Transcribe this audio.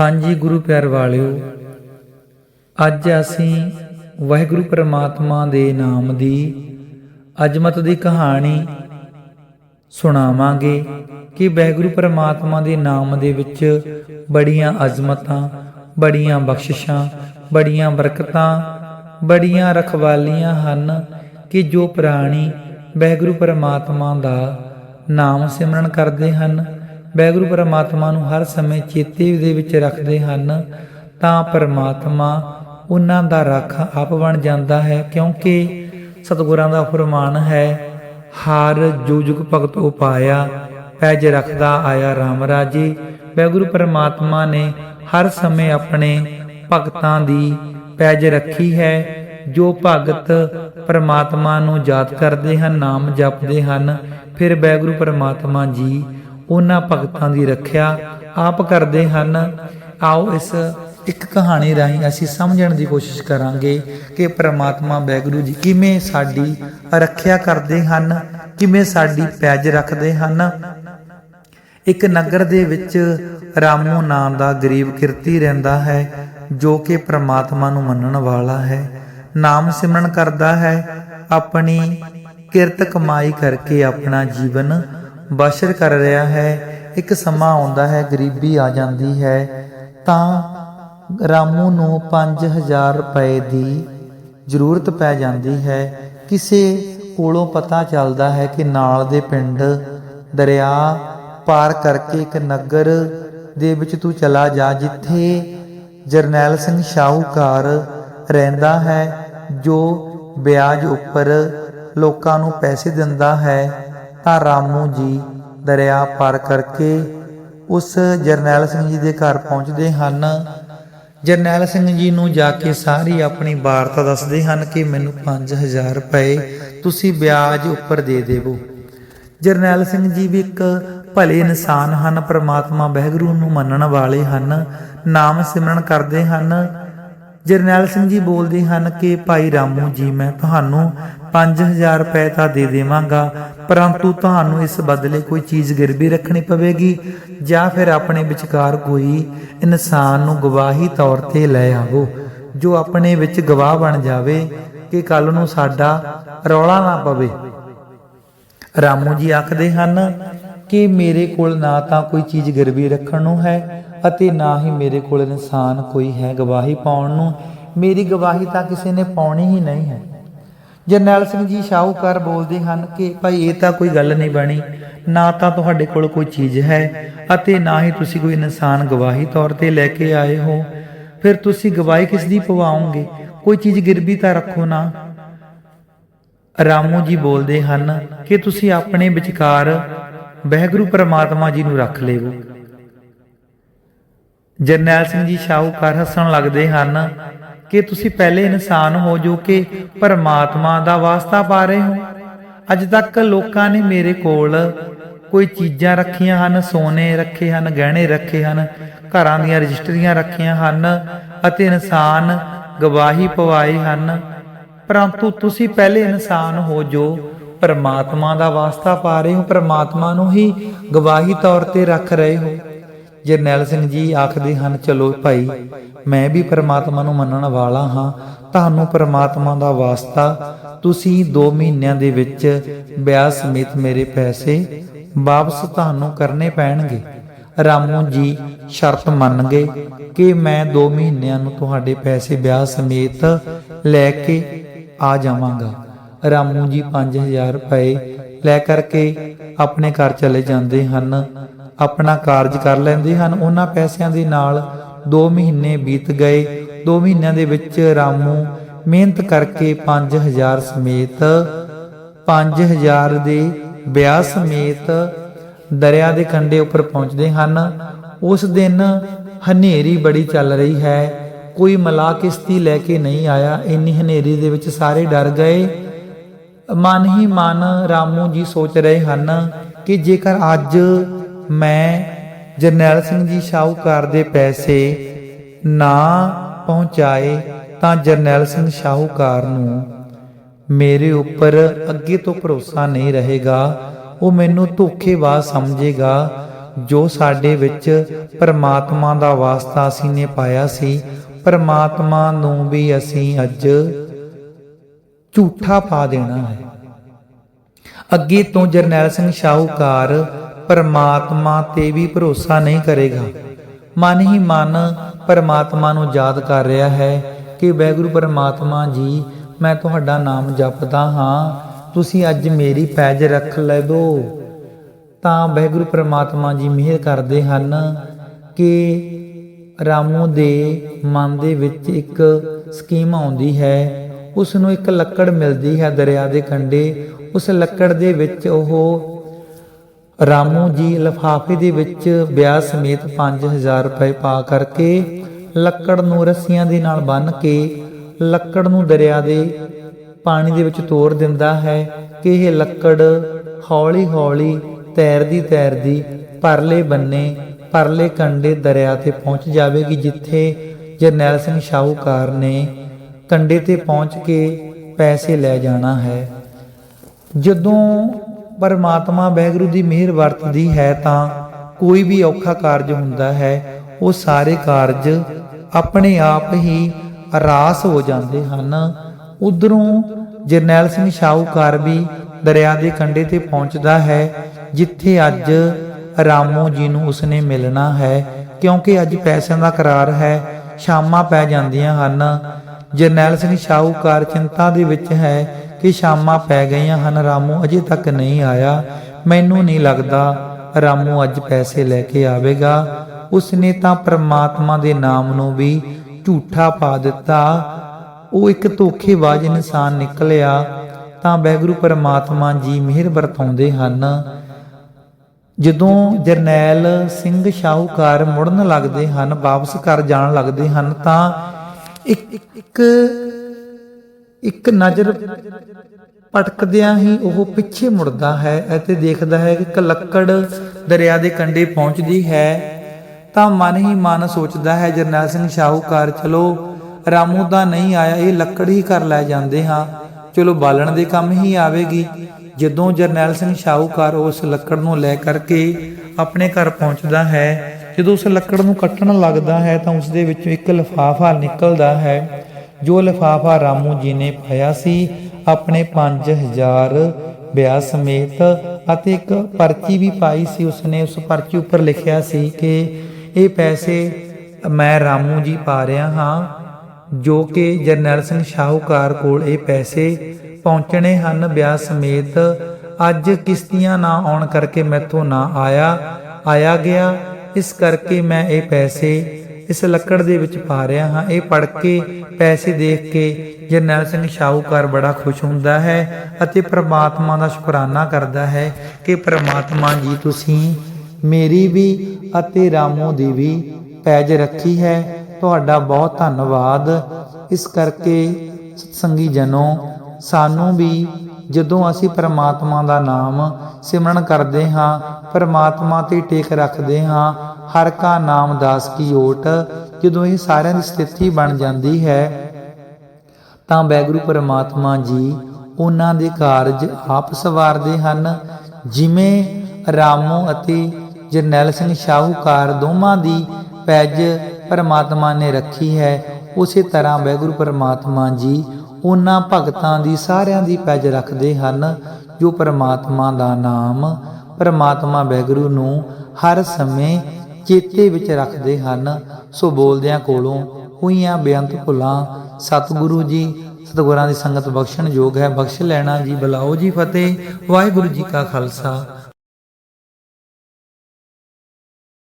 ਹਾਂਜੀ ਗੁਰੂ ਪਿਆਰ ਵਾਲਿਓ, ਅੱਜ ਅਸੀਂ ਵਾਹਿਗੁਰੂ ਪਰਮਾਤਮਾ ਦੇ ਨਾਮ ਦੀ ਅਜਮਤ ਦੀ ਕਹਾਣੀ ਸੁਣਾਵਾਂਗੇ ਕਿ ਵਾਹਿਗੁਰੂ ਪਰਮਾਤਮਾ ਦੇ ਨਾਮ ਦੇ ਵਿੱਚ ਬੜੀਆਂ ਅਜ਼ਮਤਾਂ, ਬੜੀਆਂ ਬਖਸ਼ਿਸ਼ਾਂ, ਬੜੀਆਂ ਬਰਕਤਾਂ, ਬੜੀਆਂ ਰਖਵਾਲੀਆਂ ਹਨ ਕਿ ਜੋ ਪ੍ਰਾਣੀ ਵਾਹਿਗੁਰੂ ਪਰਮਾਤਮਾ ਦਾ ਨਾਮ ਸਿਮਰਨ ਕਰਦੇ ਹਨ। ਵੈਗੁਰੂ ਪਰਮਾਤਮਾ ਨੂੰ ਹਰ ਸਮੇਂ ਚੇਤੇ ਦੇ ਵਿੱਚ ਰੱਖਦੇ ਹਨ, ਤਾਂ ਪਰਮਾਤਮਾ ਉਹਨਾਂ ਦਾ ਰਾਖਾ ਆਪ ਬਣ ਜਾਂਦਾ ਹੈ, ਕਿਉਂਕਿ ਸਤਿਗੁਰਾਂ ਦਾ ਫਰਮਾਨ ਹੈ, ਹਰ ਜੋ ਜੁਗ ਭਗਤ ਉਪਾਇਆ ਪੈਜ ਰੱਖਦਾ ਆਇਆ RAM ਰਾਜੇ। ਵੈਗੁਰੂ ਪਰਮਾਤਮਾ ਨੇ ਹਰ ਸਮੇਂ ਆਪਣੇ ਭਗਤਾਂ ਦੀ ਪੈਜ ਰੱਖੀ ਹੈ, ਜੋ ਭਗਤ ਪਰਮਾਤਮਾ ਨੂੰ ਯਾਦ ਕਰਦੇ ਹਨ, ਨਾਮ ਜਪਦੇ ਹਨ। ਫਿਰ ਵੈਗੁਰੂ ਪਰਮਾਤਮਾ ਜੀ ਉਹਨਾਂ ਭਗਤਾਂ ਦੀ ਰੱਖਿਆ ਆਪ ਕਰਦੇ ਹਨ। ਆਓ ਇਸ ਇੱਕ ਕਹਾਣੀ ਰਾਹੀਂ ਅਸੀਂ ਸਮਝਣ ਦੀ ਕੋਸ਼ਿਸ਼ ਕਰਾਂਗੇ ਕਿ ਪ੍ਰਮਾਤਮਾ ਵਾਹਿਗੁਰੂ ਜੀ ਕਿਵੇਂ ਸਾਡੀ ਰੱਖਿਆ ਕਰਦੇ ਹਨ, ਕਿਵੇਂ ਸਾਡੀ ਪੈਜ ਰੱਖਦੇ ਹਨ। ਇੱਕ ਨਗਰ ਦੇ ਵਿੱਚ ਰਾਮੂ ਨਾਮ ਦਾ ਗਰੀਬ ਕਿਰਤੀ ਰਹਿੰਦਾ ਹੈ, ਜੋ ਕਿ ਪ੍ਰਮਾਤਮਾ ਨੂੰ ਮੰਨਣ ਵਾਲਾ ਹੈ। ਨਾਮ ਸਿਮਰਨ ਕਰਦਾ ਹੈ, ਆਪਣੀ ਕਿਰਤ ਕਮਾਈ ਕਰਕੇ ਆਪਣਾ ਜੀਵਨ ਬਸ਼ਰ ਕਰ ਰਿਹਾ ਹੈ। ਇੱਕ ਸਮਾਂ ਆਉਂਦਾ ਹੈ, ਗਰੀਬੀ ਆ ਜਾਂਦੀ ਹੈ। ਤਾਂ ਰਾਮੂ ਨੂੰ 5000 ਰੁਪਏ ਦੀ ਜ਼ਰੂਰਤ ਪੈ ਜਾਂਦੀ ਹੈ। ਕਿਸੇ ਕੋਲੋਂ ਪਤਾ ਚੱਲਦਾ ਹੈ ਕਿ ਨਾਲ ਦੇ ਪਿੰਡ ਦਰਿਆ ਪਾਰ ਕਰਕੇ ਇੱਕ ਨਗਰ ਦੇ ਵਿੱਚ ਤੂੰ ਚਲਾ ਜਾ, ਜਿੱਥੇ ਜਰਨੈਲ ਸਿੰਘ ਸ਼ਾਹੂਕਾਰ ਰਹਿੰਦਾ ਹੈ, ਜੋ ਵਿਆਜ ਉੱਪਰ ਲੋਕਾਂ ਨੂੰ ਪੈਸੇ ਦਿੰਦਾ ਹੈ। ਤਾਂ ਰਾਮੂ ਜੀ ਦਰਿਆ ਪਾਰ ਕਰਕੇ ਉਸ ਜਰਨੈਲ ਸਿੰਘ ਜੀ ਦੇ ਘਰ ਪਹੁੰਚਦੇ ਹਨ। ਜਰਨੈਲ ਸਿੰਘ ਜੀ ਨੂੰ ਜਾ ਕੇ ਸਾਰੀ ਆਪਣੀ ਵਾਰਤਾ ਦੱਸਦੇ ਹਨ ਕਿ ਮੈਨੂੰ 5000 ਰੁਪਏ ਤੁਸੀਂ ਵਿਆਜ ਉੱਪਰ ਦੇ ਦੇਵੋ। ਜਰਨੈਲ ਸਿੰਘ ਜੀ ਵੀ ਇੱਕ ਭਲੇ ਇਨਸਾਨ ਹਨ, ਪ੍ਰਮਾਤਮਾ ਬਹਿਗਰੂ ਨੂੰ ਮੰਨਣ ਵਾਲੇ ਹਨ, ਨਾਮ ਸਿਮਰਨ ਕਰਦੇ ਹਨ। ਜਰਨੈਲ ਸਿੰਘ ਜੀ ਬੋਲਦੇ ਹਨ ਕਿ, ਭਾਈ ਰਾਮੂ ਜੀ, ਮੈਂ ਤੁਹਾਨੂੰ 5000 ਰੁਪਏ ਤਾਂ ਦੇ ਦੇਵਾਂਗਾ, ਪਰੰਤੂ ਤੁਹਾਨੂੰ ਇਸ ਬਦਲੇ ਕੋਈ ਚੀਜ਼ ਗਿਰਵੀ ਰੱਖਣੀ ਪਵੇਗੀ ਜਾਂ ਫਿਰ ਆਪਣੇ ਵਿਚਕਾਰ ਕੋਈ ਇਨਸਾਨ ਨੂੰ ਗਵਾਹੀ ਤੌਰ ਤੇ ਲੈ ਆਵੋ, ਜੋ ਆਪਣੇ ਵਿੱਚ ਗਵਾਹ ਬਣ ਜਾਵੇ ਕਿ ਕੱਲ ਨੂੰ ਸਾਡਾ ਰੌਲਾ ਨਾ ਪਵੇ। ਰਾਮੂ ਜੀ ਆਖਦੇ ਹਨ ਕਿ, ਮੇਰੇ ਕੋਲ ਨਾ ਤਾਂ ਕੋਈ ਚੀਜ਼ ਗਿਰਵੀ ਰੱਖਣ ਨੂੰ ਹੈ ਅਤੇ ਨਾ ਹੀ ਮੇਰੇ ਕੋਲ ਇਨਸਾਨ ਕੋਈ ਹੈ ਗਵਾਹੀ ਪਾਉਣ ਨੂੰ। ਮੇਰੀ ਗਵਾਹੀ ਤਾਂ ਕਿਸੇ ਨੇ ਪਾਉਣੀ ਹੀ ਨਹੀਂ ਹੈ। ਜਰਨੈਲ ਸਿੰਘ ਜੀ ਸ਼ਾਹੂਕਾਰ ਬੋਲਦੇ ਹਨ ਕਿ, ਭਾਈ, ਇਹ ਤਾਂ ਕੋਈ ਗੱਲ ਨਹੀਂ ਬਣੀ। ਨਾ ਤਾਂ ਤੁਹਾਡੇ ਕੋਲ ਕੋਈ ਚੀਜ਼ ਹੈ ਅਤੇ ਨਾ ਹੀ ਤੁਸੀਂ ਕੋਈ ਇਨਸਾਨ ਗਵਾਹੀ ਤੌਰ ਤੇ ਲੈ ਕੇ ਆਏ ਹੋ। ਫਿਰ ਤੁਸੀਂ ਗਵਾਹੀ ਕਿਸ ਦੀ ਪਵਾਓਗੇ? ਕੋਈ ਚੀਜ਼ ਗਿਰਵੀ ਤਾਂ ਰੱਖੋ ਨਾ। ਰਾਮੂ ਜੀ ਬੋਲਦੇ ਹਨ ਕਿ, ਤੁਸੀਂ ਆਪਣੇ ਵਿਚਕਾਰ ਵਾਹਿਗੁਰੂ ਪਰਮਾਤਮਾ ਜੀ ਨੂੰ ਰੱਖ ਲੇਵੋ ਜਰਨੈਲ ਸਿੰਘ ਜੀ ਸ਼ਾਹੂਕਾਰ ਹੱਸਣ ਲੱਗਦੇ ਹਨ ਕਿ ਤੁਸੀਂ ਪਹਿਲੇ ਇਨਸਾਨ ਹੋ ਜੋ ਕਿ ਪਰਮਾਤਮਾ ਦਾ ਵਾਸਤਾ ਪਾ ਰਹੇ ਹੋ। ਅੱਜ ਤੱਕ ਲੋਕਾਂ ਨੇ ਮੇਰੇ ਕੋਲ ਕੋਈ ਚੀਜ਼ਾਂ ਰੱਖੀਆਂ ਹਨ, ਸੋਨੇ ਰੱਖੇ ਹਨ, ਗਹਿਣੇ ਰੱਖੇ ਹਨ, ਘਰਾਂ ਦੀਆਂ ਰਜਿਸਟਰੀਆਂ ਰੱਖੀਆਂ ਹਨ ਅਤੇ ਇਨਸਾਨ ਗਵਾਹੀ ਪਵਾਏ ਹਨ। ਪਰੰਤੂ ਤੁਸੀਂ ਪਹਿਲੇ ਇਨਸਾਨ ਹੋ ਜੋ ਪਰਮਾਤਮਾ ਦਾ ਵਾਸਤਾ ਪਾ ਰਹੇ ਹੋ, ਪਰਮਾਤਮਾ ਨੂੰ ਹੀ ਗਵਾਹੀ ਤੌਰ ਤੇ ਰੱਖ ਰਹੇ ਹੋ। ਜਰਨੈਲ ਸਿੰਘ ਜੀ ਆਖਦੇ ਹਨ, ਚਲੋ ਭਾਈ, ਮੈਂ ਵੀ ਪਰਮਾਤਮਾ ਨੂੰ ਮੰਨਣ ਵਾਲਾ ਹਾਂ। ਤੁਹਾਨੂੰ ਪਰਮਾਤਮਾ ਦਾ ਵਾਸਤਾ। ਤੁਸੀਂ 2 ਮਹੀਨਿਆਂ ਦੇ ਵਿੱਚ ਵਿਆਹ ਸਮੇਤ ਮੇਰੇ ਪੈਸੇ ਵਾਪਸ ਤੁਹਾਨੂੰ ਕਰਨੇ ਪੈਣਗੇ। ਰਾਮੂ ਜੀ ਸ਼ਰਤ ਮੰਨ ਗਏ ਕਿ ਮੈਂ 2 ਮਹੀਨਿਆਂ ਨੂੰ ਤੁਹਾਡੇ ਪੈਸੇ ਵਿਆਹ ਸਮੇਤ ਲੈ ਕੇ ਆ ਜਾਵਾਂਗਾ। ਰਾਮੂ ਜੀ 5000 ਰੁਪਏ ਲੈ ਕਰਕੇ ਆਪਣੇ ਘਰ ਚਲੇ ਜਾਂਦੇ ਹਨ। ਆਪਣਾ ਕਾਰਜ ਕਰ ਲੈਂਦੇ ਹਨ। ਉਹਨਾਂ ਪੈਸਿਆਂ ਦੇ ਨਾਲ 2 ਮਹੀਨੇ ਬੀਤ ਗਏ। 2 ਮਹੀਨਿਆਂ ਦੇ ਵਿੱਚ ਰਾਮੂ ਮਿਹਨਤ ਕਰਕੇ 5000 ਸਮੇਤ 5000 ਦੇ ਵਿਆਹ ਸਮੇਤ ਦਰਿਆ ਦੇ ਕੰਢੇ ਉੱਪਰ ਪਹੁੰਚਦੇ ਹਨ। ਉਸ ਦਿਨ ਹਨੇਰੀ ਬੜੀ ਚੱਲ ਰਹੀ ਹੈ। ਕੋਈ ਮਲਾ ਕਿਸ਼ਤੀ ਲੈ ਕੇ ਨਹੀਂ ਆਇਆ। ਇੰਨੀ ਹਨੇਰੀ ਦੇ ਵਿੱਚ ਸਾਰੇ ਡਰ ਗਏ। ਮਨ ਹੀ ਮਨ ਰਾਮੂ ਜੀ ਸੋਚ ਰਹੇ ਹਨ ਕਿ ਜੇਕਰ ਅੱਜ ਮੈਂ ਜਰਨੈਲ ਸਿੰਘ ਜੀ ਸ਼ਾਹੂਕਾਰ ਦੇ ਪੈਸੇ ਨਾ ਪਹੁੰਚਾਏ ਤਾਂ ਜਰਨੈਲ ਸਿੰਘ ਸ਼ਾਹੂਕਾਰ ਨੂੰ ਮੇਰੇ ਉੱਪਰ ਅੱਗੇ ਤੋਂ ਭਰੋਸਾ ਨਹੀਂ ਰਹੇਗਾ। ਉਹ ਮੈਨੂੰ ਧੋਖੇਬਾਜ਼ ਸਮਝੇਗਾ, ਜੋ ਸਾਡੇ ਵਿੱਚ ਪਰਮਾਤਮਾ ਦਾ ਵਾਸਤਾ ਅਸੀਂ ਨੇ ਪਾਇਆ ਸੀ। ਪਰਮਾਤਮਾ ਨੂੰ ਵੀ ਅਸੀਂ ਅੱਜ ਝੂਠਾ ਪਾ ਦੇਣਾ ਹੈ। ਅੱਗੇ ਤੋਂ ਜਰਨੈਲ ਸਿੰਘ ਸ਼ਾਹੂਕਾਰ ਪਰਮਾਤਮਾ ਤੇ ਵੀ ਭਰੋਸਾ ਨਹੀਂ ਕਰੇਗਾ। ਮਨ ਹੀ ਮਨ ਪਰਮਾਤਮਾ ਨੂੰ ਯਾਦ ਕਰ ਰਿਹਾ ਹੈ ਕਿ ਵਾਹਿਗੁਰੂ ਪਰਮਾਤਮਾ ਜੀ, ਮੈਂ ਤੁਹਾਡਾ ਨਾਮ ਜਪਦਾ ਹਾਂ। ਤੁਸੀਂ ਅੱਜ ਮੇਰੀ ਪੈਜ ਰੱਖ ਲੈਵੋ ਤਾਂ ਵਾਹਿਗੁਰੂ ਪਰਮਾਤਮਾ ਜੀ ਮਿਹਰ ਕਰਦੇ ਹਨ ਕਿ ਰਾਮੂ ਦੇ ਮਨ ਦੇ ਵਿੱਚ ਇੱਕ ਸਕੀਮ ਆਉਂਦੀ ਹੈ। ਉਸ ਨੂੰ ਇੱਕ ਲੱਕੜ ਮਿਲਦੀ ਹੈ ਦਰਿਆ ਦੇ ਕੰਢੇ। ਉਸ ਲੱਕੜ ਦੇ ਵਿੱਚ ਉਹ ਰਾਮੂ ਜੀ ਲਫਾਫੇ ਦੇ ਵਿੱਚ ਵਿਆਹ ਸਮੇਤ 5000 ਰੁਪਏ ਪਾ ਕਰਕੇ ਲੱਕੜ ਨੂੰ ਰੱਸੀਆਂ ਦੇ ਨਾਲ ਬੰਨ੍ਹ ਕੇ ਲੱਕੜ ਨੂੰ ਦਰਿਆ ਦੇ ਪਾਣੀ ਦੇ ਵਿੱਚ ਤੋੜ ਦਿੰਦਾ ਹੈ ਕਿ ਇਹ ਲੱਕੜ ਹੌਲੀ-ਹੌਲੀ ਤੈਰਦੀ ਤੈਰਦੀ ਪਰਲੇ ਬੰਨੇ, ਪਰਲੇ ਕੰਢੇ ਦਰਿਆ ਤੇ ਪਹੁੰਚ ਜਾਵੇਗੀ, ਜਿੱਥੇ ਜਰਨੈਲ ਸਿੰਘ ਸ਼ਾਹੂਕਾਰ ਨੇ ਕੰਢੇ ਤੇ ਪਹੁੰਚ ਕੇ ਪੈਸੇ ਲੈ ਜਾਣਾ ਹੈ। ਜਦੋਂ ਪਰਮਾਤਮਾ ਵਾਹਿਗੁਰੂ ਦੀ ਮਿਹਰ ਵਰਤਦੀ ਹੈ ਤਾਂ ਕੋਈ ਵੀ ਔਖਾ ਕਾਰਜ ਹੁੰਦਾ ਹੈ, ਉਹ ਸਾਰੇ ਕਾਰਜ ਆਪਣੇ ਆਪ ਹੀ ਰਾਸ ਹੋ ਜਾਂਦੇ ਹਨ। ਉਧਰੋਂ ਜਰਨੈਲ ਸਿੰਘ ਸ਼ਾਹੂਕਾਰ ਵੀ ਦਰਿਆ ਦੇ ਕੰਢੇ ਤੇ ਪਹੁੰਚਦਾ ਹੈ, ਜਿੱਥੇ ਅੱਜ ਰਾਮੋ ਜੀ ਨੂੰ ਉਸਨੇ ਮਿਲਣਾ ਹੈ, ਕਿਉਂਕਿ ਅੱਜ ਪੈਸਿਆਂ ਦਾ ਕਰਾਰ ਹੈ, ਸ਼ਾਮਾਂ ਪੈ ਜਾਂਦੀਆਂ ਹਨ। ਜਰਨੈਲ ਸਿੰਘ ਸ਼ਾਹੂਕਾਰ ਚਿੰਤਾ ਦੇ ਵਿੱਚ ਹੈ ਕਿ ਸ਼ਾਮਾਂ ਪੈ ਗਈਆਂ ਹਨ। ਰਾਮੂ ਅਜੇ ਤੱਕ ਨਹੀਂ ਆਇਆ। ਮੈਨੂੰ ਨਹੀਂ ਲੱਗਦਾ ਰਾਮੂ ਅੱਜ ਪੈਸੇ ਲੈ ਕੇ ਆਵੇਗਾ। ਉਸਨੇ ਤਾਂ ਪ੍ਰਮਾਤਮਾ ਦੇ ਨਾਮ ਨੂੰ ਵੀ ਝੂਠਾ ਪਾ ਦਿੱਤਾ। ਉਹ ਇੱਕ ਧੋਖੇਬਾਜ਼ ਇਨਸਾਨ ਨਿਕਲਿਆ। ਤਾਂ ਵਾਹਿਗੁਰੂ ਪਰਮਾਤਮਾ ਜੀ ਮਿਹਰ ਵਰਤਾਉਂਦੇ ਹਨ। ਜਦੋਂ ਜਰਨੈਲ ਸਿੰਘ ਸ਼ਾਹੂਕਾਰ ਮੁੜਨ ਲੱਗਦੇ ਹਨ, ਵਾਪਸ ਘਰ ਜਾਣ ਲੱਗਦੇ ਹਨ, ਤਾਂ ਇੱਕ ਇੱਕ ਨਜ਼ਰ ਪਟਕਦਿਆਂ ਹੀ ਉਹ ਪਿੱਛੇ ਮੁੜਦਾ ਹੈ ਅਤੇ ਦੇਖਦਾ ਹੈ ਕਿ ਇੱਕ ਦਰਿਆ ਦੇ ਕੰਢੇ ਪਹੁੰਚਦੀ ਹੈ। ਤਾਂ ਮਨ ਹੀ ਮਨ ਸੋਚਦਾ ਹੈ, ਜਰਨੈਲ ਸਿੰਘ ਸ਼ਾਹੂਕਾਰ, ਚਲੋ, ਰਾਮੂ ਦਾ ਨਹੀਂ ਆਇਆ, ਇਹ ਲੱਕੜ ਹੀ ਕਰ ਲੈ ਜਾਂਦੇ ਹਾਂ। ਚਲੋ, ਬਾਲਣ ਦੇ ਕੰਮ ਹੀ ਆਵੇਗੀ। ਜਦੋਂ ਜਰਨੈਲ ਸਿੰਘ ਸ਼ਾਹੂਕਾਰ ਉਸ ਲੱਕੜ ਨੂੰ ਲੈ ਕਰਕੇ ਆਪਣੇ ਘਰ ਪਹੁੰਚਦਾ ਹੈ, ਜਦੋਂ ਉਸ ਲੱਕੜ ਨੂੰ ਕੱਟਣ ਲੱਗਦਾ ਹੈ, ਤਾਂ ਉਸ ਦੇ ਵਿੱਚੋਂ ਇੱਕ ਲਿਫਾਫਾ ਨਿਕਲਦਾ ਹੈ। ਜੋ ਲਿਫਾਫਾ ਰਾਮੂ ਜੀ ਨੇ ਪਾਇਆ ਸੀ, ਆਪਣੇ 5000 ਵਿਆਹ ਸਮੇਤ ਅਤੇ ਇੱਕ ਪਰਚੀ ਵੀ ਪਾਈ ਸੀ, ਉਸਨੇ ਉਸ ਪਰਚੀ ਉੱਪਰ ਲਿਖਿਆ ਸੀ ਕਿ ਇਹ ਪੈਸੇ ਮੈਂ ਰਾਮੂ ਜੀ ਪਾ ਰਿਹਾ ਹਾਂ, ਜੋ ਕਿ ਜਰਨੈਲ ਸਿੰਘ ਸ਼ਾਹੂਕਾਰ ਕੋਲ ਇਹ ਪੈਸੇ ਪਹੁੰਚਣੇ ਹਨ। ਵਿਆਹ ਸਮੇਤ ਅੱਜ ਕਿਸ਼ਤੀਆਂ ਨਾ ਆਉਣ ਕਰਕੇ ਮੈਥੋਂ ਨਾ ਆਇਆ ਆਇਆ ਗਿਆ। ਇਸ ਕਰਕੇ ਮੈਂ ਇਹ ਪੈਸੇ ਇਸ ਲੱਕੜ ਦੇ ਵਿੱਚ ਪਾ ਰਿਹਾ ਹਾਂ। ਇਹ ਪੜ ਕੇ, ਪੈਸੇ ਦੇਖ ਕੇ ਜਰਨੈਲ ਸਿੰਘ ਸ਼ਾਹੂਕਾਰ ਬੜਾ ਖੁਸ਼ ਹੁੰਦਾ ਹੈ ਅਤੇ ਪ੍ਰਮਾਤਮਾ ਦਾ ਸ਼ੁਕਰਾਨਾ ਕਰਦਾ ਹੈ ਕਿ ਪ੍ਰਮਾਤਮਾ ਜੀ ਤੁਸੀਂ ਮੇਰੀ ਵੀ ਅਤੇ ਰਾਮੋ ਦੀ ਵੀ ਪੈਜ ਰੱਖੀ ਹੈ। ਤੁਹਾਡਾ ਬਹੁਤ ਧੰਨਵਾਦ। ਇਸ ਕਰਕੇ ਸਤਸੰਗੀ ਜਨੋ, ਸਾਨੂੰ ਵੀ ਜਦੋਂ ਅਸੀਂ ਪਰਮਾਤਮਾ ਦਾ ਨਾਮ ਸਿਮਰਨ ਕਰਦੇ ਹਾਂ, ਪਰਮਾਤਮਾ ਤੇ ਟੇਕ ਰੱਖਦੇ ਹਾਂ, ਹਰ ਕਾ ਨਾਮ ਦਾਸ ਕੀ ਓਟ, ਜਦੋਂ ਇਹ ਸਾਰਿਆਂ ਦੀ ਸਥਿਤੀ ਬਣ ਜਾਂਦੀ ਹੈ, ਤਾਂ ਵੈਗੁਰੂ ਪਰਮਾਤਮਾ ਜੀ ਉਹਨਾਂ ਦੇ ਕਾਰਜ ਆਪ ਸਵਾਰਦੇ ਹਨ, ਜਿਵੇਂ ਰਾਮੋ ਅਤੇ ਜਰਨੈਲ ਸਿੰਘ ਸ਼ਾਹੂਕਾਰ ਦੋਵਾਂ ਦੀ ਪੈਜ ਪਰਮਾਤਮਾ ਨੇ ਰੱਖੀ ਹੈ, ਉਸੇ ਤਰ੍ਹਾਂ ਵੈਗੁਰੂ ਪਰਮਾਤਮਾ ਜੀ ਉਹਨਾਂ ਭਗਤਾਂ ਦੀ ਸਾਰਿਆਂ ਦੀ ਪੈਜ ਰੱਖਦੇ ਹਨ, ਜੋ ਪਰਮਾਤਮਾ ਦਾ ਨਾਮ, ਪਰਮਾਤਮਾ ਵੈਗੁਰੂ ਨੂੰ ਹਰ ਸਮੇਂ ਚੇਤੇ ਵਿੱਚ ਰੱਖਦੇ ਹਨ। ਸੋ ਬੋਲਦਿਆਂ ਕੋਲੋਂ ਹੋਈਆਂ ਬੇਅੰਤ ਭੁੱਲਾਂ, ਸਤਿਗੁਰੂ ਜੀ, ਸਤਿਗੁਰਾਂ ਦੀ ਸੰਗਤ ਬਖਸ਼ਣ ਯੋਗ ਹੈ। ਬਖਸ਼ ਲੈਣਾ ਜੀ, ਬੁਲਾਓ ਜੀ ਫਤਿਹ। ਵਾਹਿਗੁਰੂ ਜੀ ਕਾ ਖਾਲਸਾ।